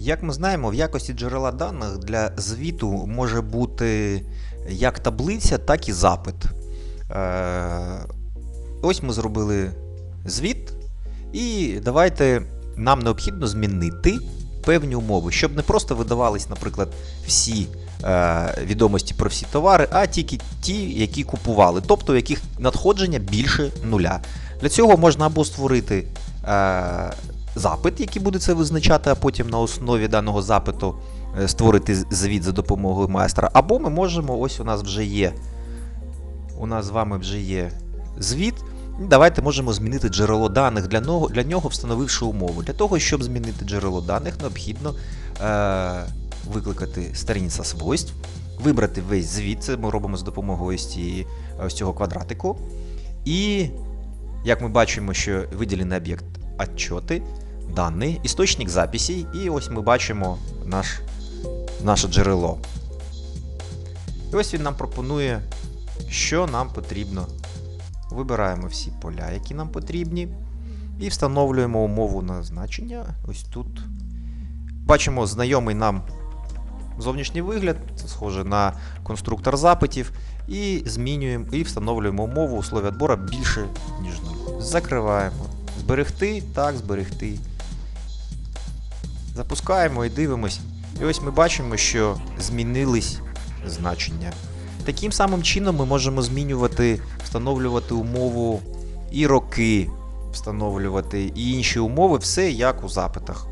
Як ми знаємо, в якості джерела даних для звіту може бути як таблиця, так і запит. Е, Ось ми зробили звіт, і давайте нам необхідно змінити певні умови, щоб не просто видавались, наприклад, всі е, відомості про всі товари, а тільки ті, які купували, тобто яких надходження більше нуля. Для цього можна або створити е, запит, який буде це визначати, а потім на основі даного запиту е, створити звіт за допомогою майстра. Або ми можемо, ось у нас вже є. У нас з вами вже є звіт. Давайте можемо змінити джерело даних для нього, для нього встановивши умову. Для того, щоб змінити джерело даних, необхідно е, викликати сторінця свойств, вибрати весь звіт, це ми робимо з допомогою ось, цієї, ось цього квадратику. І як ми бачимо, що виділений об'єкт отчоти, дані, істочник записей, і ось ми бачимо наш, наше джерело. І ось він нам пропонує, що нам потрібно. Вибираємо всі поля, які нам потрібні, і встановлюємо умову на значення. Ось тут. Бачимо знайомий нам зовнішній вигляд, це схоже на конструктор запитів. І змінюємо і встановлюємо умову условия відбору більше, ніж 0. Закриваємо. Зберегти, так, зберегти. Запускаємо і дивимось. І ось ми бачимо, що змінились значення. Таким самим чином ми можемо змінювати, встановлювати умову і роки, встановлювати і інші умови, все як у запитах.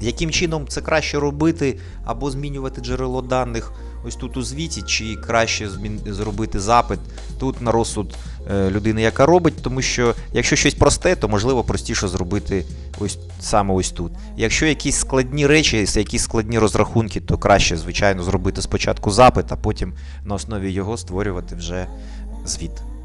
Яким чином це краще робити або змінювати джерело даних ось тут у звіті, чи краще зробити запит тут на розсуд е, людини, яка робить, тому що якщо щось просте, то можливо простіше зробити ось саме ось тут. Якщо якісь складні речі, якісь складні розрахунки, то краще, звичайно, зробити спочатку запит, а потім на основі його створювати вже звіт.